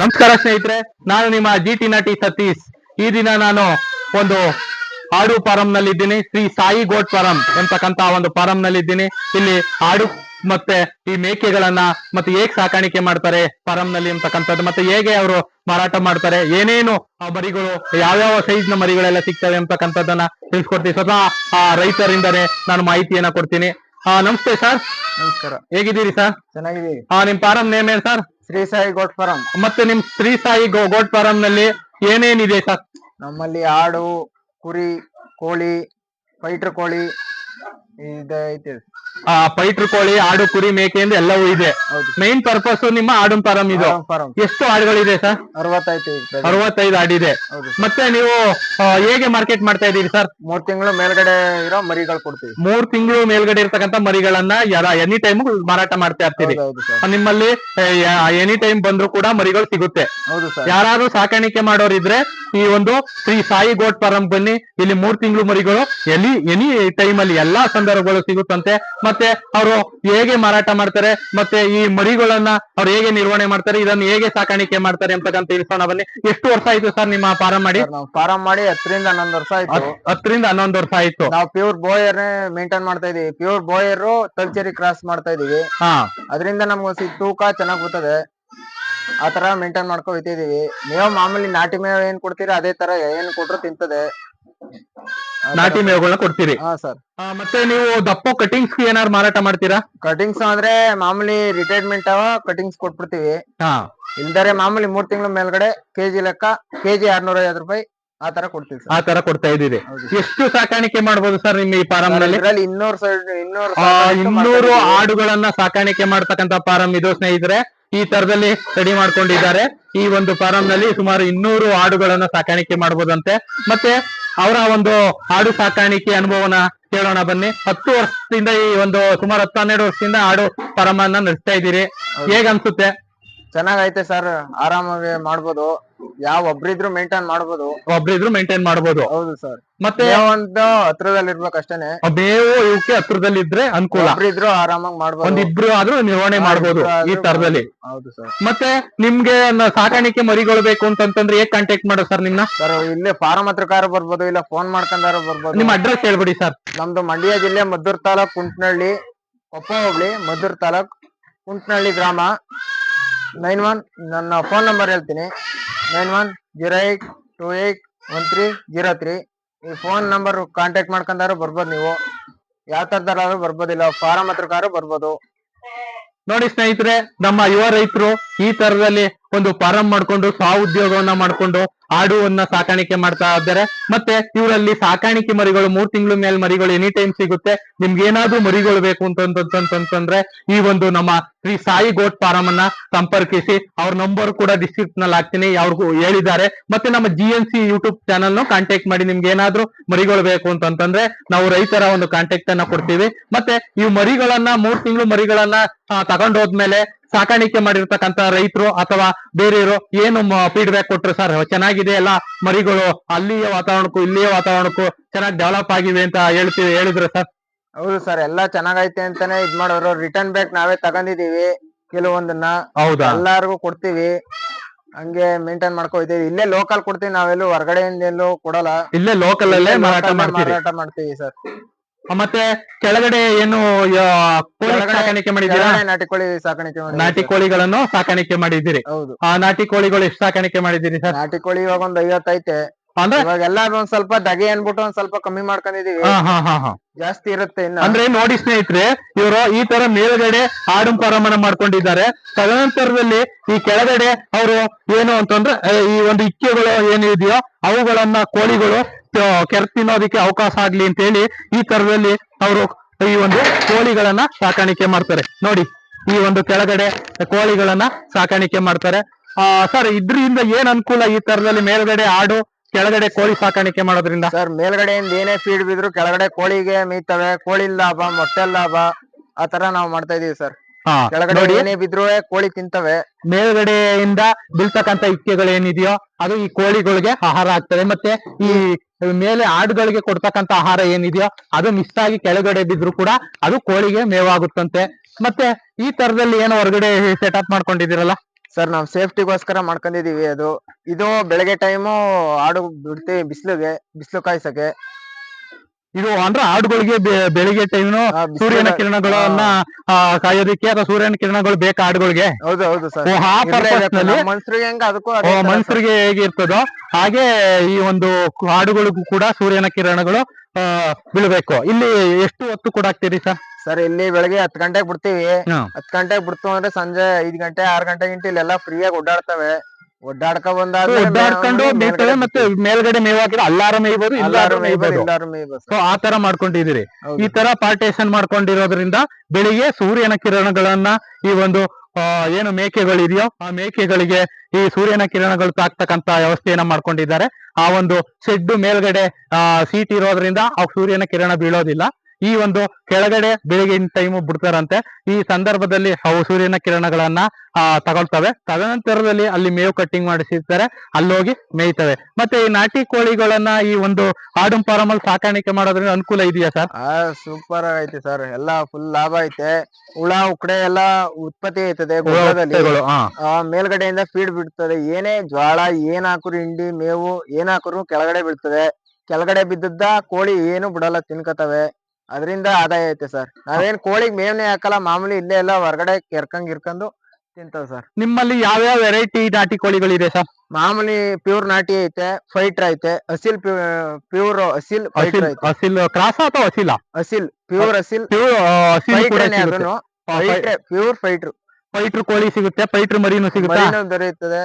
ನಮಸ್ಕಾರ ಸ್ನೇಹಿತರೆ ನಾನು ನಿಮ್ಮ ಜಿ ಟಿ ನಟಿ ಸತೀಶ್. ಈ ದಿನ ನಾನು ಒಂದು ಆಡು ಫಾರಂನಲ್ಲಿ ಇದ್ದೀನಿ ಶ್ರೀ ಸಾಯಿ ಗೋಟ್ ಫಾರಂ ಎಂತಕ್ಕಂತ ಒಂದು ಫಾರಂನಲ್ಲಿ ಇದ್ದೀನಿ ಇಲ್ಲಿ ಆಡು ಮತ್ತೆ ಈ ಮೇಕೆಗಳನ್ನ ಮತ್ತೆ ಹೇಗ್ ಸಾಕಾಣಿಕೆ ಮಾಡ್ತಾರೆ ಫಾರಂನಲ್ಲಿ ಅಂತಕ್ಕಂಥದ್ದು ಮತ್ತೆ ಹೇಗೆ ಅವರು ಮಾರಾಟ ಮಾಡ್ತಾರೆ ಏನೇನು ಆ ಮರಿಗಳು ಯಾವ್ಯಾವ ಸೈಜ್ನ ಮರಿಗಳೆಲ್ಲ ಸಿಗ್ತವೆ ಅಂತಕ್ಕಂಥದ್ದನ್ನ ತಿಳಿಸ್ಕೊಡ್ತೀನಿ. ಸ್ವತಃ ಆ ರೈತರಿಂದನೇ ನಾನು ಮಾಹಿತಿಯನ್ನ ಕೊಡ್ತೀನಿ. ಆ ನಮಸ್ತೆ ಸರ್. ನಮಸ್ಕಾರ. ಹೇಗಿದ್ದೀರಿ ಸರ್? ಚೆನ್ನಾಗಿದ್ದೀರಿ ನಿಮ್ ಫಾರಂ ನೇಮ್ ಏನ್ sir? Shri Sai goat farm. ಮತ್ತೆ ನಿಮ್ ಶ್ರೀ ಸಾಯಿ ಗೋಟ್ ಫಾರಂ ನಲ್ಲಿ ಏನೇನಿದೆ ಸರ್? ನಮ್ಮಲ್ಲಿ ಆಡು ಕುರಿ ಕೋಳಿ ಫೈಟರ್ ಕೋಳಿ ಇದೈತೆ ಆ ಪೈಟ್ರು ಕೋಳಿ ಆಡು ಕುರಿ ಮೇಕೆ ಎಂದು ಎಲ್ಲವೂ ಇದೆ. ಮೈನ್ ಪರ್ಪಸ್ ನಿಮ್ಮ ಆಡು ಫಾರಂ ಇದು. ಫಾರಂ. ಎಷ್ಟು ಆಡುಗಳಿದೆ ಸರ್? ಅರವತ್ತೈದು. ಅರವತ್ತೈದು ಆಡಿದೆ. ಮತ್ತೆ ನೀವು ಆ, ಹೇಗೆ ಮಾರ್ಕೆಟ್ ಮಾಡ್ತಾ ಇದ್ದೀರಿ ಸರ್? ಮೂರ್ ತಿಂಗಳು ಮೇಲ್ಗಡೆ ಇರೋ ಮರಿಗಳು ಕೊಡ್ತೀವಿ. ಮೂರ್ ತಿಂಗಳು ಮೇಲ್ಗಡೆ ಇರ್ತಕ್ಕಂಥ ಮರಿಗಳನ್ನ ಎನಿ ಟೈಮ್ ಮಾರಾಟ ಮಾಡ್ತಾ ಇರ್ತೀರಿ. ಹೌದು ಹೌದು ಸರ್. ನಿಮ್ಮಲ್ಲಿ ಎನಿ ಟೈಮ್ ಬಂದ್ರು ಕೂಡ ಮರಿಗಳು ಸಿಗುತ್ತೆ. ಹೌದು ಸರ್. ಯಾರು ಸಾಕಾಣಿಕೆ ಮಾಡೋರಿದ್ರೆ ಈ ಒಂದು ಶ್ರೀ ಸಾಯಿ ಗೋಟ್ ಫಾರಂ ಬನ್ನಿ. ಇಲ್ಲಿ ಮೂರ್ ತಿಂಗಳು ಮರಿಗಳು ಎಲ್ಲಿ ಎನಿ ಟೈಮ್ ಅಲ್ಲಿ ಎಲ್ಲಾ ಸಂದರ್ಭಗಳು ಸಿಗುತ್ತಂತೆ. ಮತ್ತೆ ಅವರು ಹೇಗೆ ಮಾರಾಟ ಮಾಡ್ತಾರೆ ಮತ್ತೆ ಈ ಮರಿಗಳನ್ನ ಅವ್ರು ಹೇಗೆ ನಿರ್ವಹಣೆ ಮಾಡ್ತಾರೆ ಇದನ್ನ ಹೇಗೆ ಸಾಕಾಣಿಕೆ ಮಾಡ್ತಾರೆ ಅಂತಕ್ಕಂತ ತಿಳಿಸೋಣ ಬನ್ನಿ. ಎಷ್ಟು ವರ್ಷ ಆಯ್ತು ಸರ್ ನಿಮ್ಮ ಫಾರಂ ಮಾಡಿ? ಫಾರಂ ಮಾಡಿ ಹತ್ತರಿಂದ ಹನ್ನೊಂದು ವರ್ಷ ಆಯ್ತು. ಹತ್- ಹತ್ತರಿಂದ ಹನ್ನೊಂದು ವರ್ಷ ಆಯ್ತು. ನಾವು ಪ್ಯೂರ್ ಬೋಯರ್ ಮೇಂಟೈನ್ ಮಾಡ್ತಾ ಇದೀವಿ. ಪ್ಯೂರ್ ಬೋಯರ್ ತಲ್ಚೇರಿ ಕ್ರಾಸ್ ಮಾಡ್ತಾ ಇದೀವಿ. ಹಾ. ಅದರಿಂದ ನಮ್ಗೆ ತೂಕ ಚೆನ್ನಾಗ್ ಬರ್ತದೆ. ಆ ತರ ಮೇಂಟೈನ್ ಮಾಡ್ಕೊ ಹೋಯ್ತಿದೀವಿ ಮೇವ್ ಮಾಮೂಲಿ ನಾಟಿ ಮೇವ್ ಏನ್ ಕೊಡ್ತೀರಾ ಅದೇ ತರ ಏನ್ ಕೊಟ್ರು ತಿಂತದೆ. ನಾಟಿ ಮೇವುಗಳನ್ನ ಕೊಡ್ತೀರಿ. ಹಾ ಸರ್. ಆ, ಮತ್ತೆ ನೀವು ದಪ್ಪ ಕಟಿಂಗ್ಸ್ ಏನಾದ್ರು ಮಾರಾಟ ಮಾಡ್ತೀರಾ? ಕಟಿಂಗ್ಸ್ ಅಂದ್ರೆ ಮಾಮೂಲಿ ರಿಟೈರ್ಮೆಂಟ್ ಅವ ಕಟಿಂಗ್ಸ್ ಕೊಟ್ಬಿಡ್ತೀವಿ. ಹಾ. ಇಲ್ದರೆ ಮಾಮೂಲಿ ಮೂರ್ ತಿಂಗಳ ಮೇಲ್ಗಡೆ ಕೆಜಿ ಲೆಕ್ಕ ಕೆಜಿ ಆರ್ನೂರ ಐವತ್ತು ರೂಪಾಯಿ ಆ ತರ ಕೊಡ್ತೀವಿ ಆ ಸರ್ ತರ ಕೊಡ್ತಾ ಇದ್ದೀರಿ. ಹೌದು. ಎಷ್ಟು ಸಾಕಾಣಿಕೆ ಮಾಡ್ಬೋದು ಸರ್ ನಿಮ್ಮ ಈ ಫಾರಂ ನಲ್ಲಿ ಇದ್ರಲ್ಲಿ ಇನ್ನೂರು ಸೈಡ್ ಇನ್ನೂರು ಆ, ಇನ್ನೂರು ಆಡುಗಳನ್ನ ಸಾಕಾಣಿಕೆ ಮಾಡ್ತಕ್ಕಂತ ಫಾರಂ ಇದು ಸ್ನೇಹಿತರೆ. ಈ ತರದಲ್ಲಿ ರೆಡಿ ಮಾಡ್ಕೊಂಡಿದ್ದಾರೆ. ಈ ಒಂದು ಫಾರಂ ನಲ್ಲಿ ಸುಮಾರು ಇನ್ನೂರು ಆಡುಗಳನ್ನ ಸಾಕಾಣಿಕೆ ಮಾಡಬಹುದಂತೆ ಮತ್ತೆ ಅವರ ಒಂದು ಆಡು ಸಾಕಾಣಿಕೆ ಅನುಭವನ ಕೇಳೋಣ ಬನ್ನಿ. ಹತ್ತು ವರ್ಷದಿಂದ ಈ ಒಂದು ಸುಮಾರು ಹತ್ತು ಹನ್ನೆರಡು ವರ್ಷದಿಂದ ಆಡು ಫಾರಂ ಅನ್ನ ನಡೆಸ್ತಾ ಇದ್ದೀರಿ. ಹೇಗ್ ಅನ್ಸುತ್ತೆ ಚೆನ್ನಾಗೈತೆ ಸರ್. ಆರಾಮಾಗಿ ಮಾಡ್ಬೋದು. ಯಾವ ಒಬ್ರಿದ್ರು ಮೇಂಟೈನ್ ಮಾಡಬಹುದು ಒಬ್ರಿದ್ರು ಮೇಂಟೈನ್ ಮಾಡಬಹುದು ಹೌದು ಸರ್ ಮತ್ತೆ ಒಂದು ಹತ್ರದಲ್ಲಿ ಇರ್ಬೇಕು ಅಷ್ಟೇನೆ. ಬೇವು ಇವಕ್ಕೆ ಹತ್ರದಲ್ಲಿ ಇದ್ರೆ ಅನುಕೂಲ. ಒಬ್ರಿದ್ರು ಆರಾಮಾಗಿ ಮಾಡಬಹುದು ಒಂದಿಬ್ರು ಆದ್ರೂ ನಿರ್ವಹಣೆ ಮಾಡಬಹುದು ಈ ತರದಲ್ಲಿ ಹೌದು ಸರ್ ಮತ್ತೆ ನಿಮ್ಗೆ ಸಾಕಾಣಿಕೆ ಮರಿಗಳು ಬೇಕು ಅಂತಂದ್ರೆ ಹೇಗ್ ಕಾಂಟ್ಯಾಕ್ಟ್ ಮಾಡೋ ಸರ್ ನಿಮ್ನ? ಸರ್ ಇಲ್ಲೇ ಫಾರಂ ಹತ್ರಕಾರ ಬರ್ಬೋದು ಇಲ್ಲ ಫೋನ್ ಮಾಡ್ಕೊಂಡಾರ ಬರ್ಬೋದು. ನಿಮ್ ಅಡ್ರೆಸ್ ಹೇಳ್ಬಿಡಿ ಸರ್ ನಮ್ದು ಮಂಡ್ಯ ಜಿಲ್ಲೆ ಮದ್ದೂರ್ ತಾಲೂಕ್ ಕುಂಟ್ನಳ್ಳಿ ಕೊಪ್ಪ ಹೋಗ್ಲಿ ಮದ್ದೂರ್ ತಾಲೂಕ್ ಕುಂಟ್ನಳ್ಳಿ ಗ್ರಾಮ. ನೈನ್ ಒನ್ ನನ್ನ ಫೋನ್ ನಂಬರ್ ಹೇಳ್ತೀನಿ. Nine one zero eight two eight one three zero three. ಈ ಫೋನ್ ನಂಬರ್ ಕಾಂಟ್ಯಾಕ್ಟ್ ಮಾಡ್ಕೊಂಡಾರು ಬರ್ಬೋದು ನೀವು. ಯಾವ ಥರದಾರು ಬರ್ಬೋದಿಲ್ಲ ಫಾರಂ ಹತ್ರಕಾರು ಬರ್ಬೋದು. ನೋಡಿ ಸ್ನೇಹಿತರೆ, ನಮ್ಮ ಯುವ ರೈತರು ಈ ತರದಲ್ಲಿ ಒಂದು ಫಾರಂ ಮಾಡ್ಕೊಂಡು, ಸ್ವ ಉದ್ಯೋಗವನ್ನ ಮಾಡ್ಕೊಂಡು, ಆಡುವನ್ನ ಸಾಕಾಣಿಕೆ ಮಾಡ್ತಾ ಇದ್ದಾರೆ. ಮತ್ತೆ ಇವರಲ್ಲಿ ಸಾಕಾಣಿಕೆ ಮರಿಗಳು, ಮೂರ್ ತಿಂಗಳ ಮೇಲೆ ಮರಿಗಳು ಎನಿ ಟೈಮ್ ಸಿಗುತ್ತೆ. ನಿಮ್ಗೆ ಏನಾದ್ರೂ ಮರಿಗಳು ಬೇಕು ಅಂತಂತಂತಂದ್ರೆ ಈ ಒಂದು ನಮ್ಮ ಶ್ರೀ ಸಾಯಿ ಗೋಟ್ ಫಾರಂ ಅನ್ನ ಸಂಪರ್ಕಿಸಿ, ಅವ್ರ ನಂಬರ್ ಕೂಡ ಡಿಸ್ಕ್ರಿಪ್ಷನ್ನಲ್ಲಿ ಹಾಕ್ತೀನಿ ಅವ್ರಿಗೂ ಹೇಳಿದ್ದಾರೆ. ಮತ್ತೆ ನಮ್ಮ ಜಿ ಎನ್ ಸಿ ಯೂಟ್ಯೂಬ್ ಚಾನಲ್ನ ಕಾಂಟ್ಯಾಕ್ಟ್ ಮಾಡಿ, ನಿಮ್ಗೆ ಏನಾದ್ರೂ ಮರಿಗಳು ಬೇಕು ಅಂತಂತಂದ್ರೆ ನಾವು ರೈತರ ಒಂದು ಕಾಂಟ್ಯಾಕ್ಟ್ ಅನ್ನ ಕೊಡ್ತೀವಿ. ಮತ್ತೆ ಈ ಮರಿಗಳನ್ನ, ಮೂರ್ ತಿಂಗಳು ಮರಿಗಳನ್ನ ತಗೊಂಡೋದ್ಮೇಲೆ ಸಾಕಾಣಿಕೆ ಮಾಡಿರ್ತಕ್ಕಂತ ರೈತರು ಅಥವಾ ಬೇರೆಯವರು ಏನು ಫೀಡ್ಬ್ಯಾಕ್ ಕೊಟ್ರು ಸರ್? ಚೆನ್ನಾಗಿದೆ ಎಲ್ಲ ಮರಿಗಳು ಅಲ್ಲಿಯ ವಾತಾವರಣಕ್ಕೂ ಇಲ್ಲಿಯ ವಾತಾವರಣಕ್ಕೂ ಚೆನ್ನಾಗಿ ಡೆವಲಪ್ ಆಗಿವೆ ಅಂತ ಹೇಳ್ತೀವಿ ಹೇಳಿದ್ರು ಸರ್? ಹೌದು ಸರ್ ಎಲ್ಲಾ ಚೆನ್ನಾಗೈತೆ ಅಂತಾನೆ ಇದ್ ಮಾಡೋರು. ರಿಟರ್ನ್ ಬ್ಯಾಕ್ ನಾವೇ ತಗೊಂಡಿದೀವಿ ಕೆಲವೊಂದನ್ನ. ಹೌದಾ? ಎಲ್ಲಾರ್ಗು ಕೊಡ್ತೀವಿ. ಹಂಗೆ ಮೇಂಟೈನ್ ಮಾಡ್ಕೊತೀವಿ ಇಲ್ಲೇ ಲೋಕಲ್ ಕೊಡ್ತೀವಿ ನಾವೆಲ್ಲೂ ಹೊರಗಡೆಯಿಂದ ಎಲ್ಲೂ ಕೊಡಲ್ಲ. ಇಲ್ಲೇ ಲೋಕಲ್ ಅಲ್ಲೇ ಮಾರಾಟ ಮಾಡ್ತೀವಿ ಸರ್. ಮತ್ತೆ ಕೆಳಗಡೆ ಏನು ಕೋಳಿ ಸಾಕಾಣಿಕೆ ಮಾಡಿದ್ದೀರಾ? ನಾಟಿ ಕೋಳಿ ಸಾಕಾಣಿಕೆ ಮಾಡಿ ನಾಟಿ. ಕೋಳಿಗಳನ್ನು ಸಾಕಾಣಿಕೆ ಮಾಡಿದ್ದೀರಿ. ಹೌದು. ಆ ನಾಟಿ ಕೋಳಿಗಳು ಎಷ್ಟು ಸಾಕಾಣಿಕೆ ಮಾಡಿದ್ದೀರಿ ಸರ್? ನಾಟಿ ಕೋಳಿ ಇವಾಗ ಒಂದ್ ಐವತ್ತೈತೆ ಅಂದ್ರೆ? ಇವಾಗ ಎಲ್ಲ ಒಂದ್ ಸ್ವಲ್ಪ ದಗೆ ಅನ್ಬಿಟ್ಟು ಒಂದ್ ಸ್ವಲ್ಪ ಕಮ್ಮಿ ಮಾಡ್ಕೊಂಡಿದೀವಿ. ಹಾ ಹಾ ಹಾ ಹಾ. ಜಾಸ್ತಿ ಇರುತ್ತೆ ಇನ್ನ. ಅಂದ್ರೆ ನೋಡಿ ಸ್ನೇಹಿತರೆ ಇವರು ಈ ತರ ಮೇಲ್ಗಡೆ ಆಡು ಫಾರಮನ ಮಾಡ್ಕೊಂಡಿದ್ದಾರೆ. ತದನಂತರದಲ್ಲಿ ಈ ಕೆಳಗಡೆ ಅವರು ಏನು ಅಂತಂದ್ರೆ ಈ ಒಂದು ಇಕ್ಕೆಗಳು ಏನಿದೆಯೋ ಅವುಗಳನ್ನ ಕೋಳಿಗಳು ಕೆರೆದು ತಿನ್ನೋದಕ್ಕೆ ಅವಕಾಶ ಆಗ್ಲಿ ಅಂತ ಹೇಳಿ ಈ ತರದಲ್ಲಿ ಅವರು ಈ ಒಂದು ಕೋಳಿಗಳನ್ನ ಸಾಕಾಣಿಕೆ ಮಾಡ್ತಾರೆ. ನೋಡಿ, ಈ ಒಂದು ಕೆಳಗಡೆ ಕೋಳಿಗಳನ್ನ ಸಾಕಾಣಿಕೆ ಮಾಡ್ತಾರೆ. ಆ, ಸರ್, ಇದ್ರಿಂದ ಏನ್ ಅನುಕೂಲ ಈ ತರದಲ್ಲಿ ಮೇಲ್ಗಡೆ ಆಡು, ಕೆಳಗಡೆ ಕೋಳಿ ಸಾಕಾಣಿಕೆ ಮಾಡೋದ್ರಿಂದ? ಸರ್, ಮೇಲ್ಗಡೆಯಿಂದ ಏನೇ ಫೀಡ್ ಬಿದ್ರು ಕೆಳಗಡೆ ಕೋಳಿಗೆ ಮೀತವೆ, ಕೋಳಿ ಲಾಭ, ಮೊಟ್ಟೆ ಲಾಭ, ಆ ತರ ನಾವು ಮಾಡ್ತಾ ಇದೀವಿ ಸರ್. ಹಾ ಕೆಳಗಡೆ ನೋಡಿ. ಏನೇ ಬಿದ್ರು ಕೋಳಿ ತಿಂತವೆ. ಮೇಲ್ಗಡೆಯಿಂದ ಬೀಳ್ತಕ್ಕಂತ ಇಕ್ಕೆಗಳು ಏನಿದೆಯೋ ಅದು ಈ ಕೋಳಿಗಳಿಗೆ ಆಹಾರ ಆಗ್ತದೆ. ಮತ್ತೆ ಈ ಮೇಲೆ ಆಡುಗಳಿಗೆ ಕೊಡ್ತಕ್ಕಂತ ಆಹಾರ ಏನಿದೆಯೋ ಅದು ಮಿಸ್ ಆಗಿ ಕೆಳಗಡೆ ಬಿದ್ರು ಕೂಡ ಅದು ಕೋಳಿಗೆ ಮೇವಾಗುತ್ತಂತೆ. ಮತ್ತೆ ಈ ತರದಲ್ಲಿ ಏನೋ ಹೊರಗಡೆ ಸೆಟಪ್ ಮಾಡ್ಕೊಂಡಿದಿರಲ್ಲ ಸರ್ ನಾವ್ ಸೇಫ್ಟಿಗೋಸ್ಕರ ಮಾಡ್ಕೊಂಡಿದೀವಿ ಅದು. ಇದು ಬೆಳಗ್ಗೆ ಟೈಮು ಆಡು ಬಿಡ್ತೀವಿ ಬಿಸಿಲಿಗೆ ಬಿಸಿಲು ಕಾಯ್ಸಕ್ಕೆ. ಇದು ಅಂದ್ರೆ ಆಡುಗಳಿಗೆ ಬೆಳಿಗ್ಗೆ ಟೈಮ್ ಸೂರ್ಯನ ಕಿರಣಗಳನ್ನ ಆ, ಕಾಯೋದಿಕ್ಕೆ ಅಥವಾ ಸೂರ್ಯನ ಕಿರಣಗಳು ಬೇಕಾ ಆಡುಗಳಿಗೆ? ಮನ್ಸರಿಗೆ ಹೆಂಗ ಮನುಷ್ಯರಿಗೆ ಹೇಗಿರ್ತದೋ ಹಾಗೆ ಈ ಒಂದು ಆಡುಗಳಿಗೂ ಕೂಡ ಸೂರ್ಯನ ಕಿರಣಗಳು ಬೀಳ್ಬೇಕು. ಇಲ್ಲಿ ಎಷ್ಟು ಹೊತ್ತು ಕೊಡಾಕ್ತೀರಿ ಸರ್? ಸರ್ ಇಲ್ಲಿ ಬೆಳಗ್ಗೆ ಹತ್ ಗಂಟೆಗೆ ಬಿಡ್ತೀವಿ. ಹತ್ ಗಂಟೆಗೆ ಬಿಡ್ತು ಅಂದ್ರೆ ಸಂಜೆ ಐದ್ ಗಂಟೆ ಆರ್ ಗಂಟೆ ಗಂಟೆ ಇಲ್ಲೆಲ್ಲ ಫ್ರೀಯಾಗಿ ಓಡಾಡ್ತವೆ. ಬಂದಾದ್ಮೇಲೆ ಒಡ್ಡಾಡ್ಕೊಂಡು ಮೇಲ್ಗಡೆ ಮತ್ತೆ ಮೇಲ್ಗಡೆ ಮೇವ್ ಹಾಕಿದ್ರೆ ಅಲ್ಲಾರ ಮೇಯ್ಬೋದು ಇಲ್ಲಾರು ಸೊ ಆ ತರ ಮಾಡ್ಕೊಂಡಿದ್ದೀರಿ. ಈ ತರ ಪಾರ್ಟೇಷನ್ ಮಾಡ್ಕೊಂಡಿರೋದ್ರಿಂದ ಬೆಳಿಗ್ಗೆ ಸೂರ್ಯನ ಕಿರಣಗಳನ್ನ ಈ ಒಂದು ಏನು ಮೇಕೆಗಳಿದೆಯೋ ಆ ಮೇಕೆಗಳಿಗೆ ಈ ಸೂರ್ಯನ ಕಿರಣಗಳು ತಾಕ್ತಕ್ಕಂತ ವ್ಯವಸ್ಥೆಯನ್ನ ಮಾಡ್ಕೊಂಡಿದ್ದಾರೆ. ಆ ಒಂದು ಶೆಡ್ ಮೇಲ್ಗಡೆ ಆ ಸೀಟ್ ಇರೋದ್ರಿಂದ ಆ ಸೂರ್ಯನ ಕಿರಣ ಬೀಳೋದಿಲ್ಲ. ಈ ಒಂದು ಕೆಳಗಡೆ ಬೆಳಗಿನ ಟೈಮ್ ಬಿಡ್ತಾರಂತೆ. ಈ ಸಂದರ್ಭದಲ್ಲಿ ಅವು ಸೂರ್ಯನ ಕಿರಣಗಳನ್ನ ಆ ತಗೊಳ್ತವೆ. ತದನಂತರದಲ್ಲಿ ಅಲ್ಲಿ ಮೇವು ಕಟ್ಟಿಂಗ್ ಮಾಡಿಸಿರ್ತಾರೆ. ಅಲ್ಲೋಗಿ ಮೇಯ್ತವೆ. ಮತ್ತೆ ಈ ನಾಟಿ ಕೋಳಿಗಳನ್ನ ಈ ಒಂದು ಆಡು ಫಾರಂ ಅಲ್ಲಿ ಸಾಕಾಣಿಕೆ ಮಾಡೋದ್ರಿಂದ ಅನುಕೂಲ ಇದೆಯಾ ಸರ್? ಸೂಪರ್ ಆಗೈತೆ ಸರ್. ಎಲ್ಲಾ ಫುಲ್ ಲಾಭ ಐತೆ. ಹುಳ ಉಕ್ಕಡೆ ಎಲ್ಲಾ ಉತ್ಪತ್ತಿ ಐತದೆ ಗೊಬ್ಬರದಲ್ಲಿ. ವ್ಯವಸ್ಥೆಗಳು ಆ. ಮೇಲ್ಗಡೆಯಿಂದ ಫೀಡ್ ಬಿಡ್ತದೆ. ಏನೇ ಜ್ವಾಳ ಏನ್ ಹಾಕುರು ಹಿಂಡಿ ಮೇವು ಏನ್ ಹಾಕುರು ಕೆಳಗಡೆ ಬಿಡ್ತದೆ ಕೆಳಗಡೆ ಬಿದ್ದದ್ದ ಕೋಳಿ ಏನು ಬಿಡಲ್ಲ ತಿನ್ಕತವೆ ಅದರಿಂದ ಆದಾಯ ಐತೆ ಸರ್ ನಾವೇನ್ ಕೋಳಿಗ್ ಮೇವ್ನೆ ಹಾಕಲ್ಲ ಮಾಮೂಲಿ ಇಲ್ಲೇ ಎಲ್ಲ ಹೊರಗಡೆ ಕೆರ್ಕಂಗ್ ಇರ್ಕೊಂಡು ತಿಂತಾವ್ ಸರ್ ನಿಮ್ಮಲ್ಲಿ ಯಾವ್ಯಾವ ವೆರೈಟಿ ನಾಟಿ ಕೋಳಿಗಳಿದೆ ಸರ್ ಮಾಮೂಲಿ ಪ್ಯೂರ್ ನಾಟಿ ಐತೆ ಫೈಟರ್ ಐತೆ ಅಸಿಲ್ ಪ್ಯೂರ್ ಅಸಿಲ್ ಫೈಟರ್ ಐತೆ. ಅಸಿಲ್ ಕ್ರಾಸ್ ಅಥವಾ ಅಸಿಲ? ಅಸಿಲ್ ಪ್ಯೂರ್ ಅಸಿಲ್ ಪ್ಯೂರ್ ಅಸಿಲ್ ಕೂಡ ಫೈಟರ್ ಅದನ್ನು. ಪ್ಯೂರ್ ಫೈಟರ್ ಫೈಟ್ರ್ ಕೋಳಿ ಸಿಗುತ್ತೆ ಫೈಟ್ರ್ ಮರಿನು ಸಿಗುತ್ತೆ? ಮರಿನೂ ದೊರೆಯುತ್ತದೆ.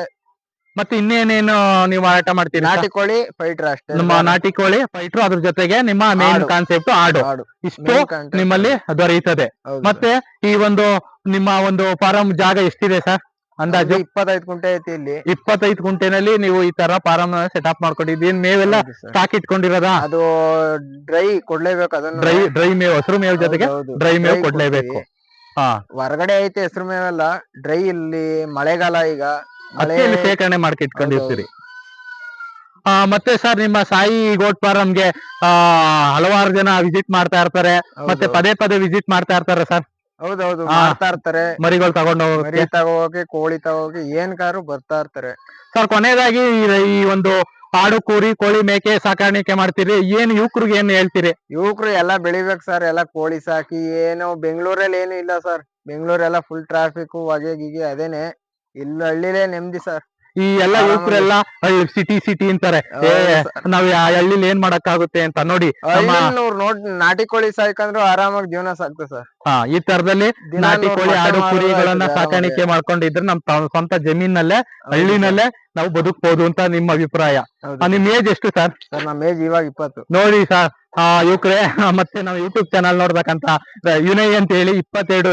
ಮತ್ತೆ ಇನ್ನೇನೇನು ನೀವು ಮಾರಾಟ ಮಾಡ್ತೀರಿ? ನಾಟಿ ಕೋಳಿ ಫೈಟರ್ ಅಷ್ಟೇ. ನಮ್ಮ ನಾಟಿ ಕೋಳಿ ಫೈಟ್ರು ಅದ್ರ ಜೊತೆಗೆ ನಿಮ್ಮ ಮೇನ್ ಆಡು. ಕಾನ್ಸೆಪ್ಟ್ ಆಡು. ಆಡು. ಇಷ್ಟು main content ನಿಮ್ಮಲ್ಲಿ ದೊರೆಯುತ್ತದೆ ಹೌದು. ಮತ್ತೆ ಈ ಒಂದು ನಿಮ್ಮ ಒಂದು ಫಾರಂ ಜಾಗ ಎಷ್ಟಿದೆ ಸರ್? ಅಂದಾಜು? ಒಂದು ಇಪ್ಪತ್ತೈದು ಗುಂಟೆ ಐತಿ ಇಲ್ಲಿ. ಇಪ್ಪತ್ತೈದು ಗುಂಟೆನಲ್ಲಿ ನೀವು ಈ ತರ ಫಾರಂ ಸೆಟಪ್ ಮಾಡ್ಕೊಂಡಿದ್ದೀರಿ. ಮೇವೆಲ್ಲ ಹೌದು sir. ಸ್ಟಾಕ್ ಇಟ್ಕೊಂಡಿರೋದಾ? ಅದು ಡ್ರೈ ಕೊಡ್ಲೇಬೇಕು ಅದನ್ನ. ಡ್ರೈ ಡ್ರೈ ಮೇವು ಹಸಿರು ಮೇವು ಜೊತೆಗೆ ಹೌದು, ಹೌದು. ಡ್ರೈ ಮೇವು dry ಕೊಡ್ಲೇಬೇಕು. ಕೊಡ್ತೀವಿ. ಹಾ. ಹೊರಗಡೆ ಐತೆ ಹೆಸರು ಮೇವೆಲ್ಲ. ಡ್ರೈ ಇಲ್ಲಿ ಮಳೆಗಾಲ ಈಗ. ಹತ್ತಿಯಲ್ಲಿ ಶೇಖರಣೆ ಮಾಡ್ಕೆ ಇಟ್ಕೊಂಡಿರ್ತೀರಿ? ಆ ಮತ್ತೆ ಸರ್ ನಿಮ್ಮ ಸಾಯಿ ಗೋಟ್ ಫಾರಂಗೆ ಆ ಹಲವಾರು ಜನ ವಿಸಿಟ್ ಮಾಡ್ತಾ ಇರ್ತಾರೆ. ಮತ್ತೆ ಪದೇ ಪದೇ ವಿಸಿಟ್ ಮಾಡ್ತಾ ಇರ್ತಾರೆ ಸರ್. ಹೌದೌದು. ಮಾಡ್ತಾ ಇರ್ತಾರೆ. ಮರಿಗಳು ತಗೊಂಡು ಮರಿ ತಗೋಗಿ ಕೋಳಿ ತಗೋಗಿ ಏನ್ ಕಾರು ಬರ್ತಾ ಇರ್ತಾರೆ. ಸರ್ ಕೊನೆಯದಾಗಿ ಈ- ಈ ಒಂದು ಆಡು ಕೂರಿ ಕೋಳಿ ಮೇಕೆ ಸಾಕಾಣಿಕೆ ಮಾಡ್ತೀರಿ. ಏನ್ ಯುವಕರಿಗೆ ಏನ್ ಹೇಳ್ತೀರಿ? ಯುವಕರು ಎಲ್ಲಾ ಬೆಳಿಬೇಕು ಸರ್ ಎಲ್ಲಾ ಕೋಳಿ ಸಾಕಿ. ಏನು ಬೆಂಗಳೂರಲ್ಲಿ ಏನು ಇಲ್ಲ ಸರ್. ಬೆಂಗಳೂರೆಲ್ಲ ಫುಲ್ ಟ್ರಾಫಿಕ್ ಹೊಗೆ ಗಿಗೆ ಅದೇನೆ. ಇಲ್ಲಿ ಹಳ್ಳಿಲೇ ನೆಮ್ಮದಿ ಸರ್ ಈ ಎಲ್ಲ ಯುವಕರೆಲ್ಲಾ ಸಿಟಿ ಸಿಟಿ ಅಂತಾರೆ. ಏ ನಾವ್ ಆ ಹಳ್ಳಿಲಿ ಏನ್ ಮಾಡಕ್ಕಾಗುತ್ತೆ ಅಂತ ನೋಡಿ ನಮ್ಮ ನೂರ್ ನೋಡ್ ನಾಟಿ ಕೋಳಿ ಸಾಯ್ಕಂದ್ರು ಆರಾಮಾಗಿ ಜೀವನ ಸಾಗ್ತದೆ ಸರ್. ಹಾ ಈ ತರದಲ್ಲಿ ದಿನ ನಾಟಿ ಕೋಳಿ ಆಡು ಕುರಿಗಳನ್ನ ಸಾಕಾಣಿಕೆ. ಮಾಡ್ಕೊಂಡಿದ್ರೆ ನಮ್ ಸ್ವಂತ ಜಮೀನಲ್ಲೇ ಹಳ್ಳಿನಲ್ಲೇ ನಾವು ಬದುಕ್ಬೋದು ಅಂತ ನಿಮ್ಮ ಅಭಿಪ್ರಾಯ. ಹೌದು ಆ, ನಿಮ್ ಏಜ್ ಎಷ್ಟು ಸರ್? ಸರ್ ನಮ್ಮ ಏಜ್ ಇವಾಗ ಇಪ್ಪತ್ತು. ನೋಡಿ ಸರ್ ಆ, ಯುವಕರೇ, ಮತ್ತೆ ನಾವು ಯೂಟ್ಯೂಬ್ ಚಾನಲ್ ನೋಡ್ಬೇಕಂತ ವಿನಯ್ ಅಂತ ಹೇಳಿ ಇಪ್ಪತ್ತೆರಡು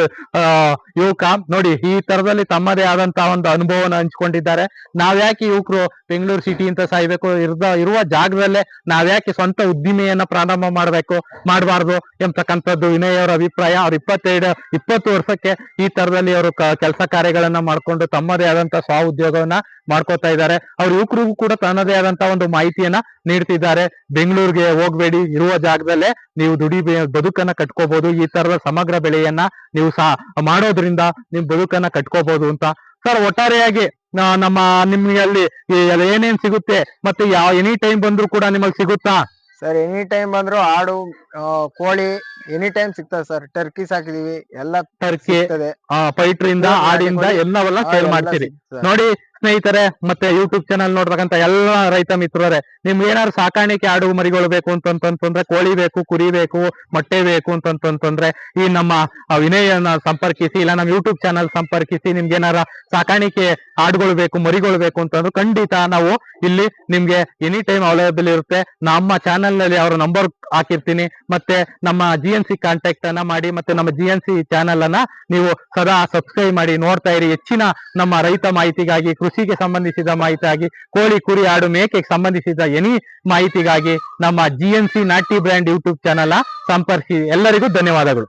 ಯುವಕ. ನೋಡಿ, ಈ ತರದಲ್ಲಿ ತಮ್ಮದೇ ಆದಂತ ಒಂದು ಅನುಭವನ ಹಂಚ್ಕೊಂಡಿದ್ದಾರೆ. ನಾವ್ಯಾಕೆ ಯುವಕರು ಬೆಂಗಳೂರು ಸಿಟಿ ಅಂತ ಸಾಯ್ಬೇಕು? ಇರ್ದ, ಇರುವ ಜಾಗದಲ್ಲೇ ನಾವ್ಯಾಕೆ ಸ್ವಂತ ಉದ್ದಿಮೆಯನ್ನ ಪ್ರಾರಂಭ ಮಾಡ್ಬೇಕು, ಮಾಡಬಾರ್ದು ಎಂತಕ್ಕಂಥದ್ದು ವಿನಯ್ ಅವರ ಅಭಿಪ್ರಾಯ. ಅವ್ರ ಇಪ್ಪತ್ತೆರಡು ಇಪ್ಪತ್ತು ವರ್ಷಕ್ಕೆ ಈ ತರದಲ್ಲಿ ಅವರು ಕೆಲಸ ಕಾರ್ಯಗಳನ್ನ ಮಾಡ್ಕೊಂಡು ತಮ್ಮದೇ ಆದಂತ ಸ್ವ ಉದ್ಯೋಗವನ್ನ ಮಾಡ್ಕೋತಾ ಇದ್ದಾರೆ. ಅವ್ರ ಯುವಕರಿಗೂ ಕೂಡ ತನ್ನದೇ ಆದಂತ ಒಂದು ಮಾಹಿತಿಯನ್ನ ನೀಡ್ತಿದ್ದಾರೆ. ಬೆಂಗಳೂರಿಗೆ ಹೋಗ್ಬೇಡಿ, ಇರುವ ಜಾಗದಲ್ಲೇ ನೀವು ದುಡಿ ಬದುಕನ್ನ ಕಟ್ಕೋಬಹುದು ಈ ತರದ ಸಮಗ್ರ ಬೆಳೆಯನ್ನ ನೀವು ಸಹ ಮಾಡೋದ್ರಿಂದ ನಿಮ್ ಬದುಕನ್ನ ಕಟ್ಕೋಬಹುದು ಅಂತ. ಸರ್ ಒಟ್ಟಾರೆಯಾಗಿ ನಮ್ಮ ನಿಮ್ಗೆ ಅಲ್ಲಿ ಏನೇನ್ ಸಿಗುತ್ತೆ ಮತ್ತೆ ಯಾವ ಎನಿ ಟೈಮ್ ಬಂದ್ರು ಕೂಡ ನಿಮಗ್ ಸಿಗುತ್ತಾ? ಸರ್ ಎನಿ ಟೈಮ್ ಬಂದ್ರು ಆಡು ಕೋಳಿ ಎನಿ ಟೈಮ್ ಸಿಗ್ತದೆ ಸರ್. ಟರ್ಕಿ ಸಾಕಿದೀವಿ ಎಲ್ಲ ಟರ್ಕಿ ಪೈಟ್ರಿಂದ ಆಡಿಂದ. ಎಲ್ಲವೆಲ್ಲ ಸೇಲ್ ಮಾಡ್ತೀರಿ. ನೋಡಿ ಸ್ನೇಹಿತರೆ, ಮತ್ತೆ ಯೂಟ್ಯೂಬ್ ಚಾನಲ್ ನೋಡ್ಬೇಕಂತ ಎಲ್ಲ ರೈತ ಮಿತ್ರರೇ, ನಿಮ್ಗೆ ಏನಾದ್ರು ಸಾಕಾಣಿಕೆ ಆಡು ಮರಿಗಳು ಬೇಕು ಅಂತಂತಂದ್ರೆ ಕೋಳಿ ಬೇಕು, ಕುರಿ ಬೇಕು, ಮೊಟ್ಟೆ ಬೇಕು ಅಂತಂತಂದ್ರೆ ಈ ನಮ್ಮ ವಿನಯನ ಸಂಪರ್ಕಿಸಿ, ಇಲ್ಲ ನಮ್ಮ ಯೂಟ್ಯೂಬ್ ಚಾನಲ್ ಸಂಪರ್ಕಿಸಿ ನಿಮ್ಗೆ ಏನಾರ ಸಾಕಾಣಿಕೆ ಆಡುಗಳು ಬೇಕು, ಮರಿಗಳು ಬೇಕು ಅಂತಂದ್ರೆ ಖಂಡಿತ ನಾವು ಇಲ್ಲಿ ನಿಮ್ಗೆ ಎನಿ ಟೈಮ್ ಅವೈಲೇಬಲ್ ಇರುತ್ತೆ. ನಮ್ಮ ಚಾನಲ್ನಲ್ಲಿ ಅವರ ನಂಬರ್ ಹಾಕಿರ್ತೀನಿ. ಮತ್ತೆ ನಮ್ಮ ಜಿ ಎನ್ ಸಿ ಕಾಂಟ್ಯಾಕ್ಟ್ ಅನ್ನ ಮಾಡಿ, ಮತ್ತೆ ನಮ್ಮ ಜಿ ಎನ್ ಸಿ ಚಾನಲ್ ಅನ್ನ ನೀವು ಸದಾ ಸಬ್ಸ್ಕ್ರೈಬ್ ಮಾಡಿ, ನೋಡ್ತಾ ಇರಿ. ಹೆಚ್ಚಿನ ನಮ್ಮ ರೈತ ಮಾಹಿತಿಗಾಗಿ ಕೃಷಿಗೆ ಸಂಬಂಧಿಸಿದ ಮಾಹಿತಿಗಾಗಿ ಕೋಳಿ ಕುರಿ ಆಡು ಮೇಕೆಗೆ ಸಂಬಂಧಿಸಿದ ಎನಿ ಮಾಹಿತಿಗಾಗಿ ನಮ್ಮ ಜಿ ಎನ್ ಸಿ ನಾಟಿ ಬ್ರ್ಯಾಂಡ್ ಯೂಟ್ಯೂಬ್ ಚಾನಲ್ ಸಂಪರ್ಕಿಸಿ ಎಲ್ಲರಿಗೂ ಧನ್ಯವಾದಗಳು.